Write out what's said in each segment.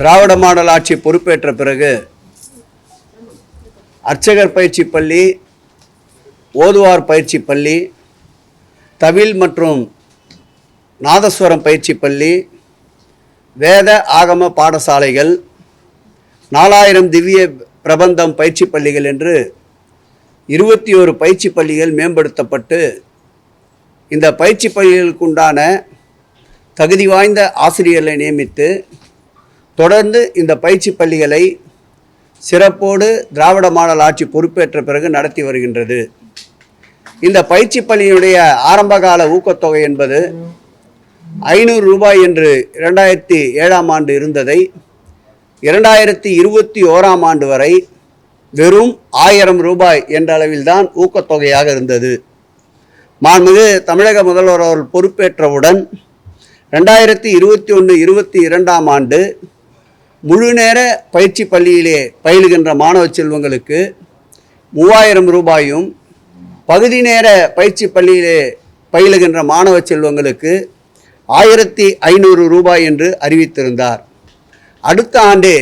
திராவிட model ஆட்சி பொறுப்பேற்ற பிறகு அர்ச்சகர் பயிற்சி பள்ளி ஓதுவார் பயிற்சி பள்ளி தவில் மற்றும் நாதஸ்வரம் பயிற்சி பள்ளி வேத ஆகம பாடசாலைகள் நாலாயிரம் திவ்ய பிரபந்தம் பயிற்சி பள்ளிகள் என்று இருபத்தி ஒரு பயிற்சி பள்ளிகள் மேம்படுத்தப்பட்டு இந்த பயிற்சி பள்ளிகளுக்குண்டான தகுதி வாய்ந்த ஆசிரியர்களை நியமித்து தொடர்ந்து இந்த பயிற்சி பள்ளிகளை சிறப்போடு திராவிட மாடல் ஆட்சி பொறுப்பேற்ற பிறகு நடத்தி வருகின்றது. இந்த பயிற்சி பள்ளியினுடைய ஆரம்பகால ஊக்கத்தொகை என்பது ஐநூறு ரூபாய் என்று இரண்டாயிரத்தி ஏழாம் ஆண்டு இருந்ததை இரண்டாயிரத்தி இருபத்தி ஓராம் ஆண்டு வரை வெறும் ஆயிரம் ரூபாய் என்ற அளவில்தான் ஊக்கத்தொகையாக இருந்தது. மாண்புமிகு தமிழக முதல்வர் அவர்கள் பொறுப்பேற்றவுடன் ரெண்டாயிரத்தி இருபத்தி ஒன்று இருபத்தி இரண்டாம் ஆண்டு முழு நேர பயிற்சி பள்ளியிலே பயிலுகின்ற மாணவ செல்வங்களுக்கு மூவாயிரம் ரூபாயும் பகுதி நேர பயிற்சி பள்ளியிலே பயிலுகின்ற மாணவ செல்வங்களுக்கு ஆயிரத்தி ஐநூறு ரூபாய் என்று அறிவித்திருந்தார். அடுத்த ஆண்டு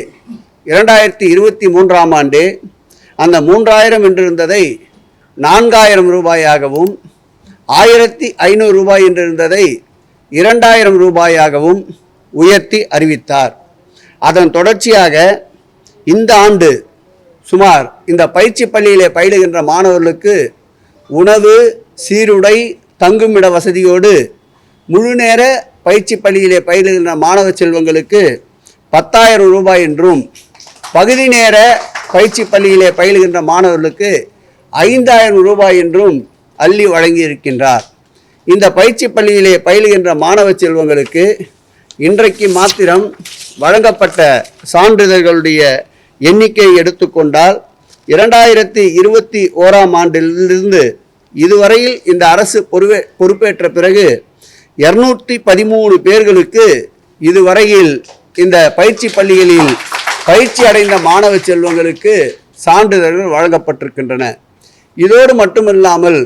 இரண்டாயிரத்தி இருபத்தி மூன்றாம் ஆண்டு அந்த மூன்றாயிரம் என்றிருந்ததை நான்காயிரம் ரூபாயாகவும் ஆயிரத்தி ஐநூறு ரூபாய் என்றிருந்ததை இரண்டாயிரம் ரூபாயாகவும் உயர்த்தி அறிவித்தார். அதன் தொடர்ச்சியாக இந்த ஆண்டு சுமார் இந்த பயிற்சி பள்ளியிலே பயிலுகின்ற மாணவர்களுக்கு உணவு சீருடை தங்குமிட வசதியோடு முழு நேர பயிற்சி பள்ளியிலே பயிலுகின்ற மாணவ செல்வங்களுக்கு பத்தாயிரம் ரூபாய் என்றும் பகுதி நேர பயிற்சி பள்ளியிலே பயிலுகின்ற மாணவர்களுக்கு ஐந்தாயிரம் ரூபாய் என்றும் அள்ளி வழங்கியிருக்கின்றார். இந்த பயிற்சி பள்ளியிலே பயிலுகின்ற மாணவ செல்வங்களுக்கு இன்றைக்கு மாத்திரம் வழங்கப்பட்ட சான்றிதழ்களுடைய எண்ணிக்கை எடுத்துக்கொண்டால் இரண்டாயிரத்தி இருபத்தி ஓராம் ஆண்டிலிருந்து இதுவரையில் இந்த அரசு பொறுவே பொறுப்பேற்ற பிறகு இருநூற்றி பதிமூணு பேர்களுக்கு இதுவரையில் இந்த பயிற்சி பள்ளிகளில் பயிற்சி அடைந்த மாணவ செல்வங்களுக்கு சான்றிதழ்கள் வழங்கப்பட்டிருக்கின்றன. இதோடு மட்டுமில்லாமல்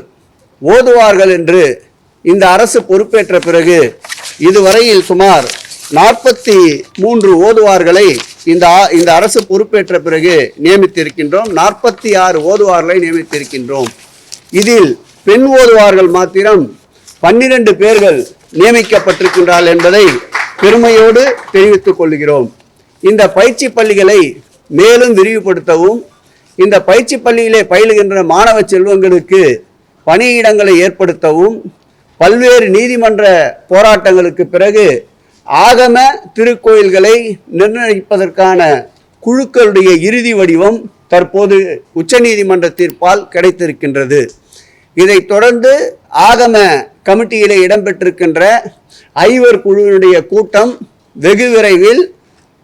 ஓதுவார்கள் என்று இந்த அரசு பொறுப்பேற்ற பிறகு இதுவரையில் சுமார் நாற்பத்தி மூன்று ஓதுவார்களை இந்த இந்த அரசு பொறுப்பேற்ற பிறகு நியமித்திருக்கின்றோம். நாற்பத்தி ஆறு ஓதுவார்களை நியமித்திருக்கின்றோம். இதில் பெண் ஓதுவார்கள் மாத்திரம் பன்னிரண்டு பேர்கள் நியமிக்கப்பட்டிருக்கின்றார்கள் என்பதை பெருமையோடு தெரிவித்துக் கொள்கிறோம். இந்த பயிற்சி பள்ளிகளை மேலும் விரிவுபடுத்தவும் இந்த பயிற்சி பள்ளியிலே பயிலுகின்ற மாணவ செல்வங்களுக்கு பணியிடங்களை ஏற்படுத்தவும் பல்வேறு நீதிமன்ற போராட்டங்களுக்கு பிறகு ஆகம திருக்கோயில்களை நிர்ணயிப்பதற்கான குழுக்களுடைய இறுதி வடிவம் தற்போது உச்சநீதிமன்ற தீர்ப்பால் கிடைத்திருக்கின்றது. இதைத் தொடர்ந்து ஆகம கமிட்டியிலே இடம்பெற்றிருக்கின்ற ஐவர் குழுவினுடைய கூட்டம் வெகு விரைவில்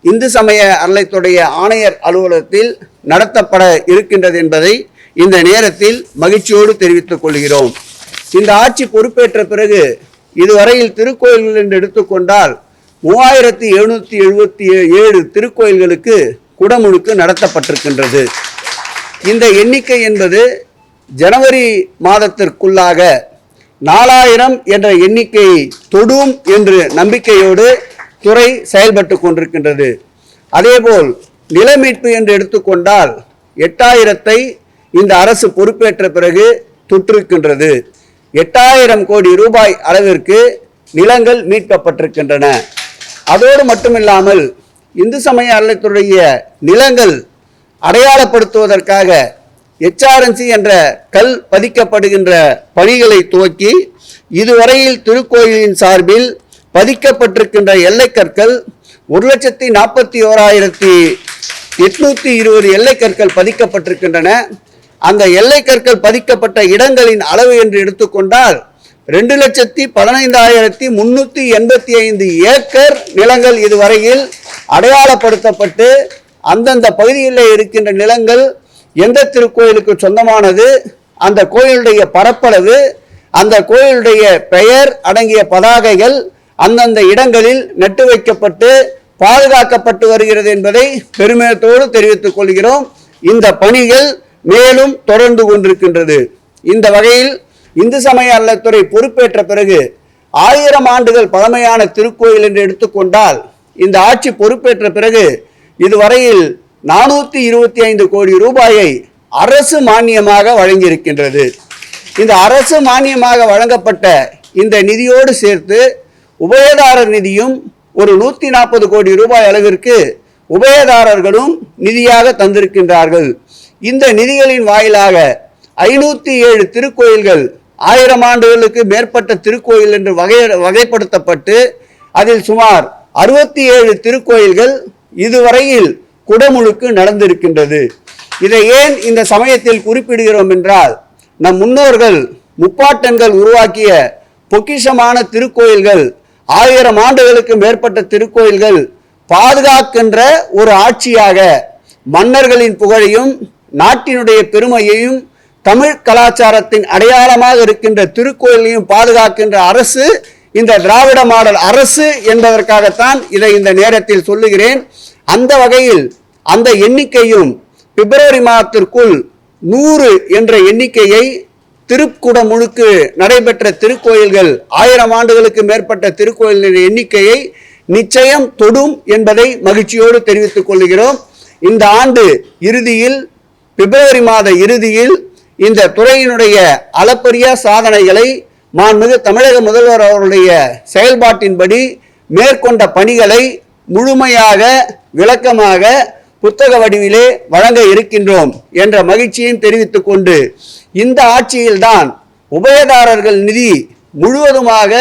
இந்து சமய அறநிலைத்துடைய ஆணையர் அலுவலகத்தில் நடத்தப்பட இருக்கின்றது என்பதை இந்த நேரத்தில் மகிழ்ச்சியோடு தெரிவித்துக் கொள்கிறோம். இந்த ஆட்சி பொறுப்பேற்ற பிறகு இதுவரையில் திருக்கோயில்கள் என்று எடுத்துக்கொண்டால் மூவாயிரத்தி எழுநூற்றி எழுபத்தி ஏழு திருக்கோயில்களுக்கு குடமுழுக்கு நடத்தப்பட்டிருக்கின்றது. இந்த எண்ணிக்கை என்பது ஜனவரி மாதத்திற்குள்ளாக நாலாயிரம் என்ற எண்ணிக்கை தொடும் என்று நம்பிக்கையோடு துறை செயல்பட்டு கொண்டிருக்கின்றது. அதேபோல் நில மீட்பு என்று எடுத்துக்கொண்டால் எட்டாயிரத்தை இந்த அரசு பொறுப்பேற்ற பிறகு தொற்றிருக்கின்றது. எட்டாயிரம் கோடி ரூபாய் அளவிற்கு நிலங்கள் மீட்கப்பட்டிருக்கின்றன. அதோடு மட்டுமில்லாமல் இந்து சமய அறத்துடைய நிலங்கள் அடையாளப்படுத்துவதற்காக எச்ஆர்என்சி என்ற கல் பதிக்கப்படுகின்ற பணிகளை துவக்கி இதுவரையில் திருக்கோயிலின் சார்பில் பதிக்கப்பட்டிருக்கின்ற எல்லைக்கற்கள் ஒரு லட்சத்தி நாற்பத்தி ஓராயிரத்தி எட்நூற்றி இருபது எல்லைக்கற்கள் பதிக்கப்பட்டிருக்கின்றன. அந்த எல்லைக்கற்கள் பதிக்கப்பட்ட இடங்களின் அளவு என்று எடுத்துக்கொண்டால் ரெண்டு லட்சத்தி பதினைந்தாயிரத்தி முன்னூற்றி எண்பத்தி ஐந்து ஏக்கர் நிலங்கள் இதுவரையில் அடையாளப்படுத்தப்பட்டு அந்தந்த பகுதியில் இருக்கின்ற நிலங்கள் எந்த திருக்கோயிலுக்கு சொந்தமானது அந்த கோயிலுடைய பரப்பளவு அந்த கோயிலுடைய பெயர் அடங்கிய பதாகைகள் அந்தந்த இடங்களில் நட்டு வைக்கப்பட்டு பாதுகாக்கப்பட்டு வருகிறது என்பதை பெருமிதத்தோடு தெரிவித்துக் கொள்கிறோம். இந்த பணிகள் மேலும் தொடர்ந்து கொண்டிருக்கின்றது. இந்த வகையில் இந்து சமய அல்லத்துறை பொறுப்பேற்ற பிறகு ஆயிரம் ஆண்டுகள் பழமையான திருக்கோயில் என்று எடுத்துக்கொண்டால் இந்த ஆட்சி பொறுப்பேற்ற பிறகு இதுவரையில் நானூற்றி இருபத்தி ஐந்து கோடி ரூபாயை அரசு மானியமாக வழங்கியிருக்கின்றது. இந்த அரசு மானியமாக வழங்கப்பட்ட இந்த நிதியோடு சேர்த்து உபயதாரர் நிதியும் ஒரு நூற்றி நாற்பது கோடி ரூபாய் அளவிற்கு உபயதாரர்களும் நிதியாக தந்திருக்கின்றார்கள். இந்த நிதிகளின் வாயிலாக ஐநூற்றி ஏழு திருக்கோயில்கள் ஆயிரம் ஆண்டுகளுக்கு மேற்பட்ட திருக்கோயில் என்று வகை வகைப்படுத்தப்பட்டு அதில் சுமார் அறுபத்தி ஏழு திருக்கோயில்கள் இதுவரையில் குடமுழுக்கு நடந்திருக்கின்றது. இதை ஏன் இந்த சமயத்தில் குறிப்பிடுகிறோம் என்றால் நம் முன்னோர்கள் முப்பாட்டன்கள் உருவாக்கிய பொக்கிஷமான திருக்கோயில்கள் ஆயிரம் ஆண்டுகளுக்கு மேற்பட்ட திருக்கோயில்கள் பாதுகாக்கின்ற ஒரு ஆட்சியாக மன்னர்களின் புகழையும் நாட்டினுடைய பெருமையையும் தமிழ் கலாச்சாரத்தின் அடையாளமாக இருக்கின்ற திருக்கோயிலையும் பாதுகாக்கின்ற அரசு இந்த திராவிட மாடல் அரசு என்பதற்காகத்தான் இதை இந்த நேரத்தில் சொல்லுகிறேன். அந்த வகையில் அந்த எண்ணிக்கையும் பிப்ரவரி மாதத்திற்குள் நூறு என்ற எண்ணிக்கையை திருக்குடமுழுக்கு நடைபெற்ற திருக்கோயில்கள் ஆயிரம் ஆண்டுகளுக்கு மேற்பட்ட திருக்கோயில்களின் எண்ணிக்கையை நிச்சயம் தொடும் என்பதை மகிழ்ச்சியோடு தெரிவித்துக் கொள்கிறோம். இந்த ஆண்டு இறுதியில் பிப்ரவரி மாத இறுதியில் இந்த துறையினுடைய அளப்பரிய சாதனைகளை மாண்புமிகு தமிழக முதல்வர் அவருடைய செயல்பாட்டின்படி மேற்கொண்ட பணிகளை முழுமையாக விளக்கமாக புத்தக வடிவிலே வழங்க இருக்கின்றோம் என்ற மகிழ்ச்சியையும் தெரிவித்துக் கொண்டு இந்த ஆட்சியில்தான் உபயதாரர்கள் நிதி முழுவதுமாக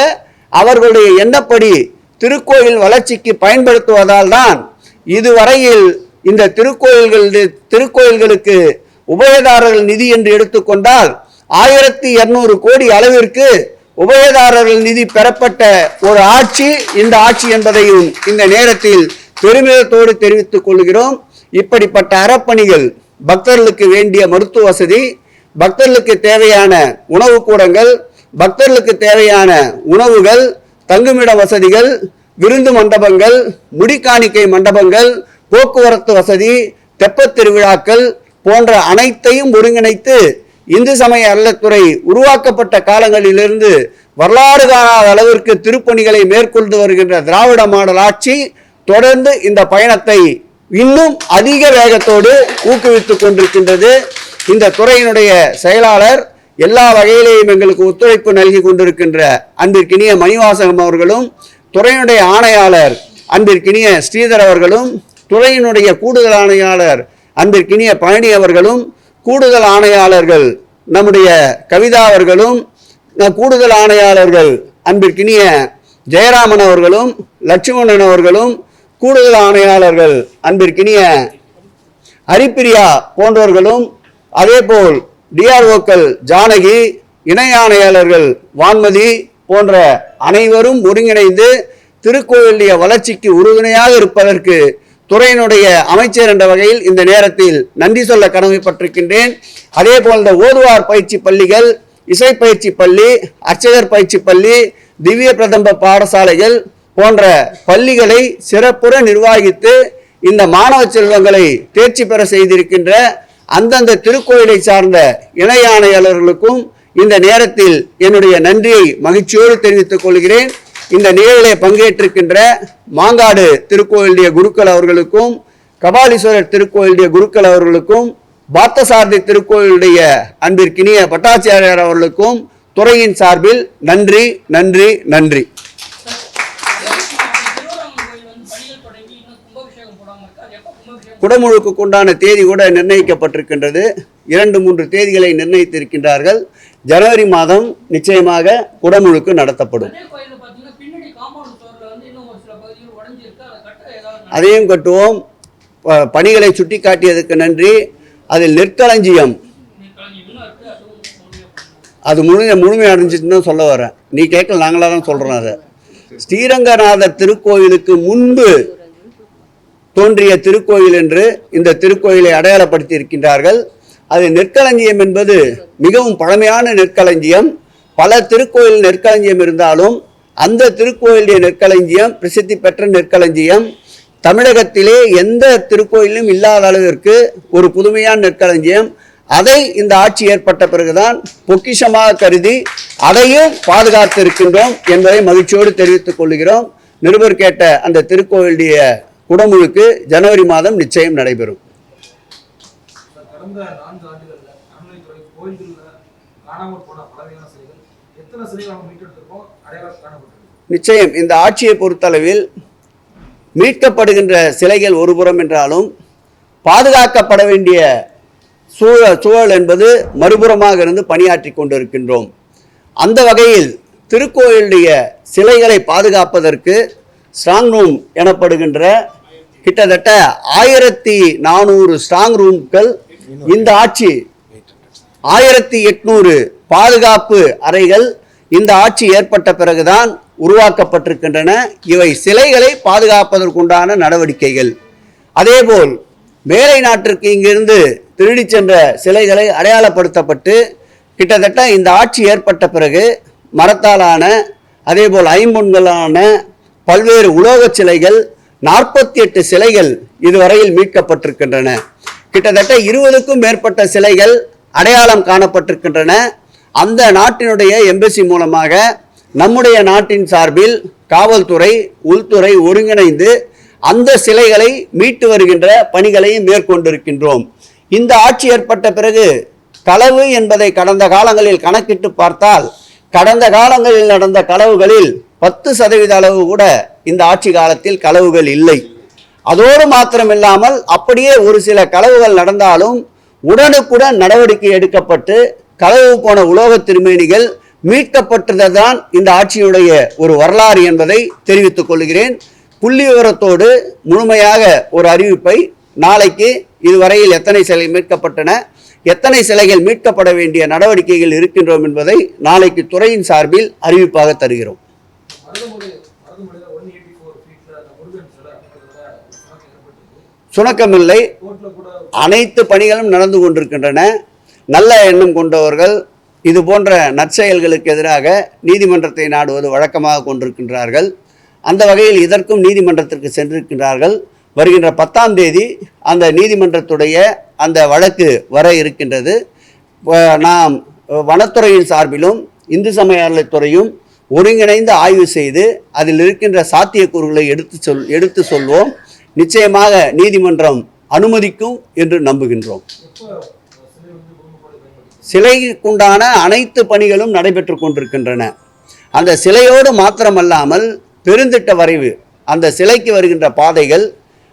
அவர்களுடைய எண்ணப்படி திருக்கோயில் வளர்ச்சிக்கு பயன்படுத்துவதால் தான் இதுவரையில் இந்த திருக்கோயில்கள் திருக்கோயில்களுக்கு உபயதாரர்கள் நிதி என்று எடுத்துக்கொண்டால் ஆயிரத்தி இருநூறு கோடி அளவிற்கு உபயதாரர்கள் நிதி பெறப்பட்ட ஒரு ஆட்சி இந்த ஆட்சி என்பதையும் இந்த நேரத்தில் பெருமிதத்தோடு தெரிவித்துக் கொள்கிறோம். இப்படிப்பட்ட அறப்பணிகள் பக்தர்களுக்கு வேண்டிய மருத்துவ வசதி பக்தர்களுக்கு தேவையான உணவு கூடங்கள் பக்தர்களுக்கு தேவையான உணவுகள் தங்குமிட வசதிகள் விருந்து மண்டபங்கள் முடிக்காணிக்கை மண்டபங்கள் போக்குவரத்து வசதி தெப்பத் திருவிழாக்கள் போன்ற அனைத்தையும் ஒருங்கிணைத்து இந்து சமய அறத்துறை உருவாக்கப்பட்ட காலங்களிலிருந்து வரலாறு காணாத அளவிற்கு திருப்பணிகளை மேற்கொண்டு வருகின்ற திராவிட மாடல் ஆட்சி தொடர்ந்து இந்த பயணத்தை இன்னும் அதிக வேகத்தோடு ஊக்குவித்துக் கொண்டிருக்கின்றது. இந்த துறையினுடைய செயலாளர் எல்லா வகையிலேயும் எங்களுக்கு ஒத்துழைப்பு நல்கி கொண்டிருக்கின்ற அன்பிற்கினிய மணிவாசகம் அவர்களும் துறையினுடைய ஆணையாளர் அன்பிற்கினிய ஸ்ரீதர் அவர்களும் துறையினுடைய கூடுதல் ஆணையாளர் அன்பிற்கினிய பழனி அவர்களும் கூடுதல் ஆணையாளர்கள் நம்முடைய கவிதா அவர்களும் கூடுதல் ஆணையாளர்கள் அன்பிற்கினிய ஜெயராமன் அவர்களும் லட்சுமணன் அவர்களும் கூடுதல் ஆணையாளர்கள் அன்பிற்கினிய ஹரிப்பிரியா போன்றவர்களும் அதேபோல் டிஆர்ஓக்கள் ஜானகி இணை ஆணையாளர்கள் வான்மதி போன்ற அனைவரும் ஒருங்கிணைந்து திருக்கோயிலுடைய வளர்ச்சிக்கு உறுதுணையாக இருப்பதற்கு துறையினுடைய அமைச்சர் என்ற வகையில் இந்த நேரத்தில் நன்றி சொல்ல கடமைப்பட்டிருக்கின்றேன். அதே போல் இந்த ஓதுவார் பயிற்சி பள்ளிகள் இசை பயிற்சி பள்ளி அர்ச்சகர் பயிற்சி பள்ளி திவ்ய பிரதம்ப பாடசாலைகள் போன்ற பள்ளிகளை சிறப்புற நிர்வகித்து இந்த மாணவ செல்வங்களை தேர்ச்சி பெற செய்திருக்கின்ற அந்தந்த திருக்கோயிலை சார்ந்த இணை ஆணையாளர்களுக்கும் இந்த நேரத்தில் என்னுடைய நன்றியை மகிழ்ச்சியோடு தெரிவித்துக் கொள்கிறேன். இந்த நிகழ்விலே பங்கேற்றிருக்கின்ற மாங்காடு திருக்கோயிலுடைய குருக்கள் அவர்களுக்கும் கபாலீஸ்வரர் திருக்கோயிலுடைய குருக்கள் அவர்களுக்கும் பார்த்தசாரதி திருக்கோயிலுடைய அன்பிற்கினிய பட்டாச்சாரியார் அவர்களுக்கும் துறையின் சார்பில் நன்றி நன்றி நன்றி. குடமுழுக்கு உண்டான தேதி கூட நிர்ணயிக்கப்பட்டிருக்கின்றது. இரண்டு மூன்று தேதிகளை நிர்ணயித்திருக்கின்றார்கள். ஜனவரி மாதம் நிச்சயமாக குடமுழுக்கு நடத்தப்படும் அதே கோயில்ல பாத்தீங்கன்னா பின்னாடி காம்பவுண்ட் சுவர்ல வந்து இன்னும் ஒரு சில பகுதிகள் உடைஞ்சு இருக்கு அதை கட்ட ஏதாவது அதையும் கட்டுவோம். ப- பணிகளை சுட்டி காட்டியதற்கு நன்றி. அதில் நெற்களஞ்சியம். அது முழுமை முழுமையடைஞ்சிட்டுன்னு தான் சொல்ல வரேன். நீ கேட்கல நாங்களாக தான் சொல்கிறோம் அதை. ஸ்ரீரங்கநாதர் திருக்கோயிலுக்கு முன்பு தோன்றிய திருக்கோயில் என்று இந்த திருக்கோயிலை அடையாளப்படுத்தி இருக்கின்றார்கள் அது நெற்களஞ்சியம் என்பது மிகவும் பழமையான நெற்களஞ்சியம். பல திருக்கோயில் நெற்களஞ்சியம் இருந்தாலும் அந்த திருக்கோயிலுடைய நெற்களஞ்சியம் பிரசித்தி பெற்ற நெற்களஞ்சியம். தமிழகத்திலே எந்த திருக்கோயிலும் இல்லாத அளவிற்கு ஒரு புதுமையான நெற்களஞ்சியம். அதை இந்த ஆட்சி ஏற்பட்ட பிறகுதான் பொக்கிஷமாக கருதி அதையும் பாதுகாத்து இருக்கின்றோம் என்பதை மகிழ்ச்சியோடு தெரிவித்துக் கொள்கிறோம். நிருபர் கேட்ட அந்த திருக்கோயிலுடைய குடமுழுக்கு ஜனவரி மாதம் நிச்சயம் நடைபெறும். நிச்சயம் இந்த ஆட்சியை பொறுத்தளவில் மீட்கப்படுகின்ற சிலைகள் ஒருபுறம் என்றாலும் பாதுகாக்கப்பட வேண்டிய சூழல் சூழல் என்பது மறுபுறமாக இருந்து பணியாற்றி கொண்டிருக்கின்றோம். அந்த வகையில் திருக்கோயிலுடைய சிலைகளை பாதுகாப்பதற்கு ஸ்ட்ராங் ரூம் எனப்படுகின்ற கிட்டத்தட்ட ஆயிரத்தி நானூறு ஸ்ட்ராங் ரூம்கள் இந்த ஆட்சி ஆயிரத்தி எட்நூறு பாதுகாப்பு அறைகள் இந்த ஆட்சி ஏற்பட்ட பிறகுதான் உருவாக்கப்பட்டிருக்கின்றன. இவை சிலைகளை பாதுகாப்பதற்குண்டான நடவடிக்கைகள். அதேபோல் மேலை நாட்டிற்கு இங்கிருந்து திருடி சென்ற சிலைகளை அடையாளப்படுத்தப்பட்டு கிட்டத்தட்ட இந்த ஆட்சி ஏற்பட்ட பிறகு மரத்தாலான அதேபோல் ஐம்பொன்களான பல்வேறு உலோகச் சிலைகள் நாற்பத்தி எட்டு சிலைகள் இதுவரையில் மீட்கப்பட்டிருக்கின்றன. கிட்டத்தட்ட இருபதுக்கும் மேற்பட்ட சிலைகள் அடையாளம் காணப்பட்டிருக்கின்றன. அந்த நாட்டினுடைய எம்பசி மூலமாக நம்முடைய நாட்டின் சார்பில் காவல்துறை உள்துறை ஒருங்கிணைந்து அந்த சிலைகளை மீட்டு வருகின்ற பணிகளையும் மேற்கொண்டிருக்கின்றோம். இந்த ஆட்சி ஏற்பட்ட பிறகு களவு என்பதை கடந்த காலங்களில் கணக்கிட்டு பார்த்தால் கடந்த காலங்களில் நடந்த களவுகளில் பத்து சதவீத அளவு கூட இந்த ஆட்சி காலத்தில் களவுகள் இல்லை. அதோடு மாத்திரமில்லாமல் அப்படியே ஒரு சில களவுகள் நடந்தாலும் உடனுக்குடன் நடவடிக்கை எடுக்கப்பட்டு களவு போன உலோக திருமேனிகள் மீட்கப்பட்டதுதான் இந்த ஆட்சியுடைய ஒரு வரலாறு என்பதை தெரிவித்துக் கொள்கிறேன். புள்ளி விவரத்தோடு முழுமையாக ஒரு அறிவிப்பை நாளைக்கு இதுவரையில் எத்தனை சிலை மீட்கப்பட்டன எத்தனை சிலைகள் மீட்கப்பட வேண்டிய நடவடிக்கைகள் இருக்கின்றோம் என்பதை நாளைக்கு துறையின் சார்பில் அறிவிப்பாக தருகிறோம். சுணக்கம் சுணக்கமில்லை. அனைத்து பணிகளும் நடந்து கொண்டிருக்கின்றன. நல்ல எண்ணம் கொண்டவர்கள் இது போன்ற நற்செயல்களுக்கு எதிராக நீதிமன்றத்தை நாடுவது வழக்கமாக கொண்டிருக்கின்றார்கள். அந்த வகையில் இதற்கும் நீதிமன்றத்திற்கு சென்றிருக்கின்றார்கள். வருகின்ற பத்தாம் தேதி அந்த நீதிமன்றத்துடைய அந்த வழக்கு வர இருக்கின்றது. நாம் வனத்துறையின் சார்பிலும் இந்து சமயத்துறையும் ஒருங்கிணைந்து ஆய்வு செய்து அதில் இருக்கின்ற சாத்தியக்கூறுகளை எடுத்து சொல் எடுத்து சொல்வோம். நிச்சயமாக நீதிமன்றம் அனுமதிக்கும் என்று நம்புகின்றோம். சிலைக்குண்டான அனைத்து பணிகளும் நடைபெற்று கொண்டிருக்கின்றன. அந்த சிலையோடு மாத்திரமல்லாமல் பெருந்திட்ட வரைவு அந்த சிலைக்கு வருகின்ற பாதைகள்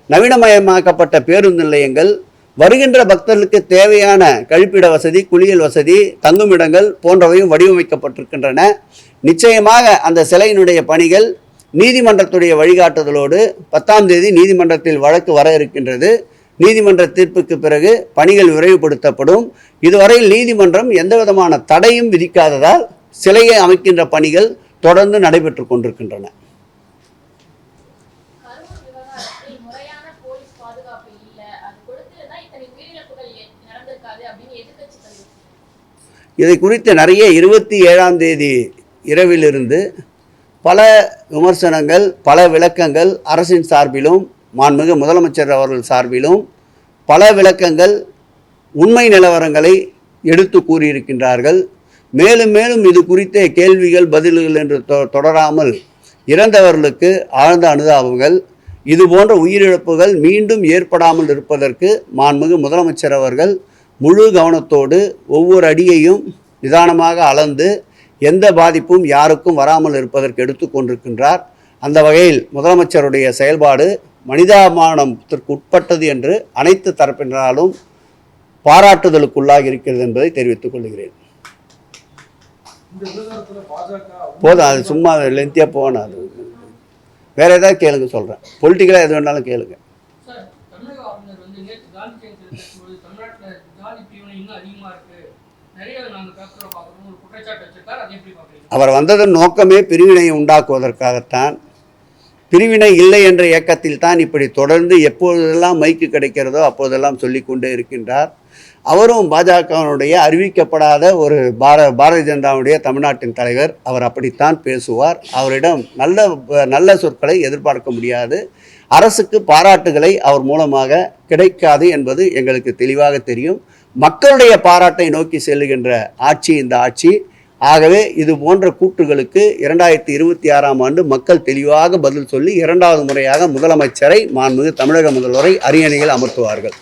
நவீனமயமாக்கப்பட்ட பேருந்து நிலையங்கள் வருகின்ற பக்தர்களுக்கு தேவையான கழிப்பிட வசதி குளியல் வசதி தங்குமிடங்கள் போன்றவையும் வடிவமைக்கப்பட்டிருக்கின்றன. நிச்சயமாக அந்த சிலையினுடைய பணிகள் நீதிமன்றத்துடைய வழிகாட்டுதலோடு பத்தாம் தேதி நீதிமன்றத்தில் வழக்கு வர இருக்கின்றது. நீதிமன்ற தீர்ப்புக்கு பிறகு பணிகள் விரைவுபடுத்தப்படும். இதுவரையில் நீதிமன்றம் எந்த விதமான தடையும் விதிக்காததால் சிலையை அமைக்கின்ற பணிகள் தொடர்ந்து நடைபெற்று கொண்டிருக்கின்றன. இதை குறித்து நிறைய இருபத்தி ஏழாம் தேதி இரவிலிருந்து பல விமர்சனங்கள் பல விளக்கங்கள் அரசின் சார்பிலும் மாண்புமிகு முதலமைச்சர் அவர்கள் சார்பிலும் பல விளக்கங்கள் உண்மை நிலவரங்களை எடுத்து கூறியிருக்கின்றார்கள். மேலும் மேலும் இது குறித்த கேள்விகள் பதில்கள் என்று தொ- தொடராமல் இறந்தவர்களுக்கு ஆழ்ந்த அனுதாபங்கள் இது போன்ற உயிரிழப்புகள் மீண்டும் ஏற்படாமல் இருப்பதற்கு மாண்புமிகு முதலமைச்சர் அவர்கள் முழு கவனத்தோடு ஒவ்வொரு அடியையும் நிதானமாக அளந்து எந்த பாதிப்பும் யாருக்கும் வராமல் இருப்பதற்கு எடுத்து கொண்டிருக்கின்றார். அந்த வகையில் முதலமைச்சருடைய செயல்பாடு மனிதாபிமானத்திற்கு உட்பட்டது என்று அனைத்து தரப்பினராலும் பாராட்டுதலுக்குள்ளாகி இருக்கிறது என்பதை தெரிவித்துக் கொள்கிறேன். போதும் அது சும்மா லென்த்தியாக போகணும் அது. வேற ஏதாவது கேளுங்க சொல்கிறேன் பொலிட்டிக்கலாக எது வேணாலும் கேளுங்க. பிரிவினை அவர் வந்ததன் நோக்கமே பிரிவினையை உண்டாக்குவதற்காகத்தான் பிரிவினை இல்லை என்ற இயக்கத்தில் தான் இப்படி தொடர்ந்து எப்பொழுதெல்லாம் மைக்கு கிடைக்கிறதோ அப்போதெல்லாம் சொல்லிக்கொண்டே இருக்கின்றார். அவரும் பாஜகவினுடைய அறிவிக்கப்படாத ஒரு பார பாரதிய ஜனதாவுடைய தமிழ்நாட்டின் தலைவர். அவர் அப்படித்தான் பேசுவார். அவரிடம் நல்ல நல்ல சொற்களை எதிர்பார்க்க முடியாது. அரசுக்கு பாராட்டுகளை அவர் மூலமாக கிடைக்காது என்பது எங்களுக்கு தெளிவாக தெரியும். மக்களுடைய பாராட்டை நோக்கி செல்லுகின்ற ஆட்சி இந்த ஆட்சி. ஆகவே இது போன்ற கூற்றுகளுக்கு இரண்டாயிரத்தி இருபத்தி ஆறாம் ஆண்டு மக்கள் தெளிவாக பதில் சொல்லி இரண்டாவது முறையாக முதலமைச்சரை மாண்புமிகு தமிழக முதல்வரை அரியணையில் அமர்த்துவார்கள்.